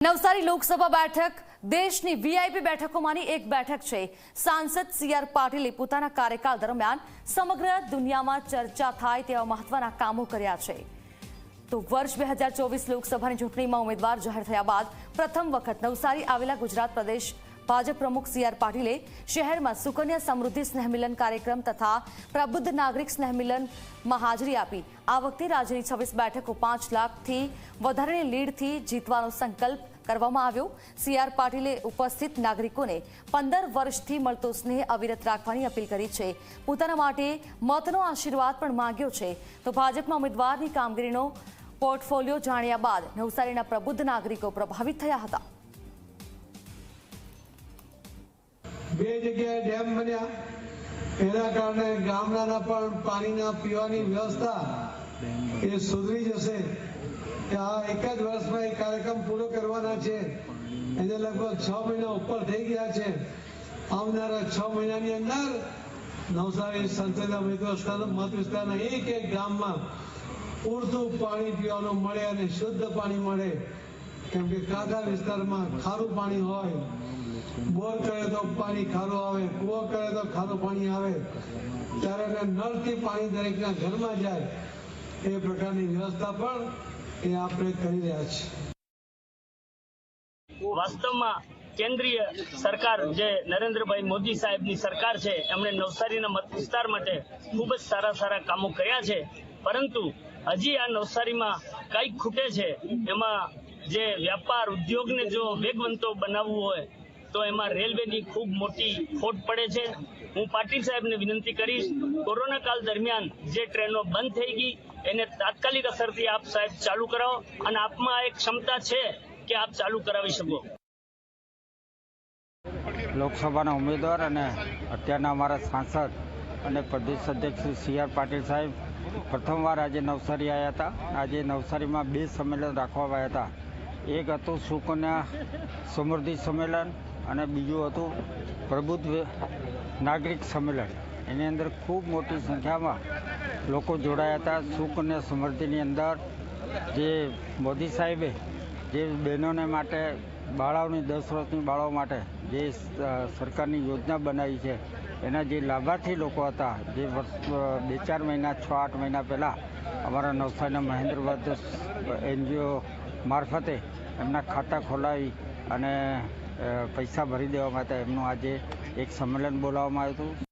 નવસારી લોકસભા બેઠક, દેશની વીઆઈપી બેઠકોમાંની એક બેઠક છે. સાંસદ સી આર પાટીલે પોતાના કાર્યકાળ દરમિયાન સમગ્ર દુનિયામાં ચર્ચા થાય તેવા મહત્વના કામો કર્યા છે. તો વર્ષ બે હજાર ચોવીસ લોકસભાની ચૂંટણીમાં ઉમેદવાર જાહેર થયા બાદ પ્રથમ વખત નવસારી આવેલા ગુજરાત પ્રદેશ ભાજપ પ્રમુખ સી આર પાટીલે શહેરમાં સુકન્યા સમૃદ્ધિ સ્નેહમિલન કાર્યક્રમ તથા પ્રબુદ્ધ નાગરિક સ્નેહમિલનમાં હાજરી આપી. આ વખતે રાજ્યની છવ્વીસ બેઠકો પાંચ લાખથી વધારેની લીડથી જીતવાનો સંકલ્પ કરવામાં આવ્યો. સી આર પાટીલે ઉપસ્થિત નાગરિકોને પંદર વર્ષથી મળતો સ્નેહ અવિરત રાખવાની અપીલ કરી છે. પોતાના માટે મતનો આશીર્વાદ પણ માંગ્યો છે. તો ભાજપના ઉમેદવારની કામગીરીનો પોર્ટફોલિયો જાણ્યા બાદ નવસારીના પ્રબુદ્ધ નાગરિકો પ્રભાવિત થયા હતા. બે જગ્યાએ ડેમ બન્યા. એના કારણે ગામડાના પણ પાણીના પીવાની વ્યવસ્થા એ સુધરી જશે. આ એક જ વર્ષમાં એ કાર્યક્રમ પૂરો કરવાના છે. એને લગભગ છ મહિના ઉપર થઈ ગયા છે. આવનારા છ મહિનાની અંદર નવસારી સંસદના મત વિસ્તારના એક એક ગામમાં પૂરતું પાણી પીવાનું મળે અને શુદ્ધ પાણી મળે. કેમ કે વિસ્તારમાં ખારું પાણી હોય, બોર કરે તો પાણી ખારું આવે, કૂવો કરે તો ખારું પાણી આવે, ત્યારે એને નળથી પાણી દરેકના ઘરમાં જાય, એ પ્રકારની વ્યવસ્થા પણ એ આપણે કરી રહ્યા છીએ. વાસ્તવમાં કેન્દ્રીય સરકાર જે નરેન્દ્રભાઈ મોદી સાહેબની સરકાર છે, એમણે નવસારીના મત વિસ્તાર માટે ખૂબ જ સારા સારા કામો કર્યા છે, પરંતુ હજી આ નવસારીમાં કંઈક ખૂટે છે, એમાં જે વ્યાપાર ઉદ્યોગને જો વેગવંતો બનાવવું હોય, તો એમાં રેલવેની ખૂબ મોટી ખોટ પડે છે. હું પાટીલ સાહેબને વિનંતી કરીશ, કોરોના કાળ દરમિયાન જે ટ્રેનો બંધ થઈ ગઈ, એને તાત્કાલિક અસરથી આપ સાહેબ ચાલુ કરાવો અને આપમાં એક ક્ષમતા છે કે આપ ચાલુ કરાવી શકો. લોકસભાના ઉમેદવાર અને અત્યારના અમારા સાંસદ અને પ્રદેશ અધ્યક્ષ શ્રી સી આર પાટીલ સાહેબ પ્રથમવાર આજે નવસારી આવ્યા હતા. આજે નવસારીમાં બે સંમેલન રાખવામાં આવ્યા હતા. એક હતું સુકન્યા સમૃદ્ધિ સંમેલન અને બીજું હતું પ્રબુદ્ધ નાગરિક સંમેલન. એની અંદર ખૂબ મોટી સંખ્યામાં લોકો જોડાયા હતા. સુકન્યા સમૃદ્ધિની અંદર જે મોદી સાહેબે જે બહેનોને માટે, બાળાઓની દસ વર્ષની બાળાઓ માટે જે સરકારની યોજના બનાવી છે, એના જે લાભાર્થી લોકો હતા, જે વર્ષ બે ચાર મહિના, છ આઠ મહિના પહેલાં અમારા નવસારીના મહેન્દ્રવર્ધ એનજીઓ મારફતે એમના ખાતા ખોલાવી અને પૈસા ભરી દેવા માટે એમનું આજે એક સંમેલન બોલાવવામાં આવ્યું હતું.